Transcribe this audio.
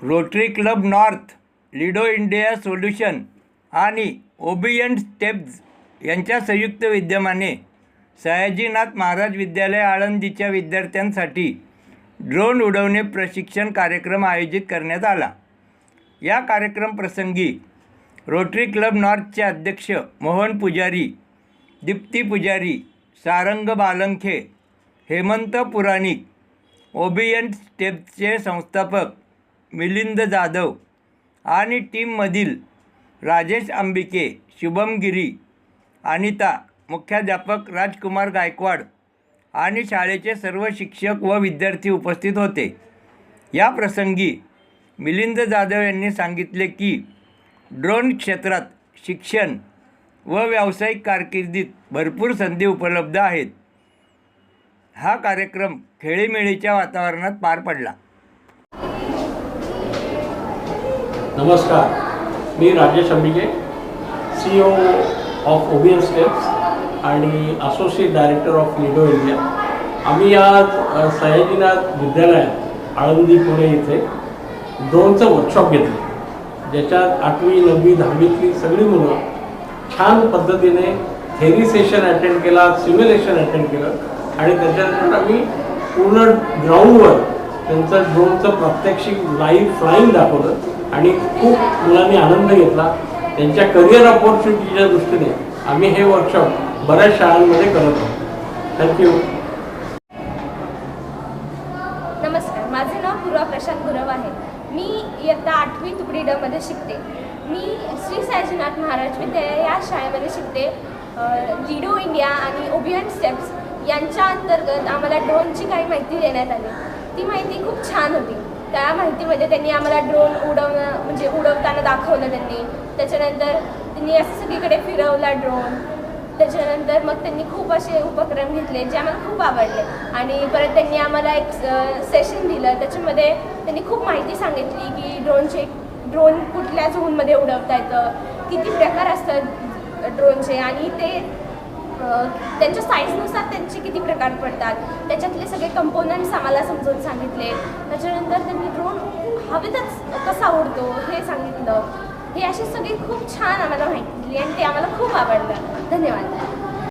Rotary Club North Lido India solution आणि ओबियंट steps यांच्या संयुक्त विद्यमाने सयाजीनाथ महाराज विद्यालय आळंदीच्या विद्यार्थ्यांसाठी ड्रोन उडवणे प्रशिक्षण कार्यक्रम आयोजित करण्यात आला. या कार्यक्रम प्रसंगी रोटरी क्लब नॉर्थचे अध्यक्ष मोहन पुजारी दीप्ती पुजारी सारंग बालंखे हेमंत पुराणिक ओबियंट स्टेपचे संस्थापक मिलिंद जाधव आणि टीममधील राजेश अंबिके शुभम गिरी अनिता मुख्याध्यापक राजकुमार गायकवाड आणि शाळेचे सर्व शिक्षक व विद्यार्थी उपस्थित होते. या प्रसंगी मिलिंद जाधव यांनी सांगितले की ड्रोन क्षेत्रात शिक्षण व व्यावसायिक कारकिर्दीत भरपूर संधी उपलब्ध आहेत. हा कार्यक्रम खेळीमेळीच्या वातावरणात पार पडला. नमस्कार. मी Rajesh Ambike C O of ओबियन steps आणि associate director of Lido India आम्ही आज सयाजीनाथ विद्यालयात आळंदी पुणे इथे ड्रोनचं वर्कशॉप घेतलं. ज्याच्यात आठवी नववी दहावीतली सगळी मुलं छान पद्धतीने थेरी सेशन अटेंड केला सिम्युलेशन अटेंड केलं. आणि त्याच्यानंतर आम्ही पूर्ण ग्राउंडवर त्यांचं ड्रोनचं प्रात्यक्षिक लाईव्ह फ्लाईंग दाखवलं. आणि खूप मुलांनी आनंद घेतला. त्यांच्या करिअर ऑपॉर्च्युनिटीच्या दृष्टीने आम्ही हे वर्कशॉप बऱ्याच शाळांमध्ये करत आहोत. थँक्यू नमस्कार. माझे नाव पूर्वा प्रशांत गुरव आहे. मी इयत्ता आठवी तुकडी ड मध्ये शिकते. मी श्री सायजीनाथ महाराज विद्यालय या शाळेमध्ये शिकते. लिडो इंडिया आणि ओबियन स्टेप्स यांच्या अंतर्गत आम्हाला ड्रोनची काही माहिती देण्यात आली. ती माहिती खूप छान होती. त्या माहितीमध्ये त्यांनी आम्हाला ड्रोन उडवणं म्हणजे उडवताना दाखवलं त्यांनी. त्याच्यानंतर त्यांनी असं सगळीकडे फिरवला ड्रोन. त्याच्यानंतर मग त्यांनी खूप असे उपक्रम घेतले जे आम्हाला खूप आवडले. आणि परत त्यांनी आम्हाला एक सेशन दिलं. त्याच्यामध्ये त्यांनी खूप माहिती सांगितली की ड्रोनचे ड्रोन कुठल्या झोनमध्ये उडवता येतं किती प्रकार असतात ड्रोनचे आणि ते त्यांच्या साईजनुसार त्यांचे किती प्रकार पडतात. त्याच्यातले सगळे कंपोनंट्स आम्हाला समजून सांगितले. त्याच्यानंतर त्यांनी ड्रोन हवेतच कसा उडतो हे सांगितलं. हे असे सगळे खूप छान आम्हाला माहिती दिली आणि ते आम्हाला खूप आवडलं. धन्यवाद.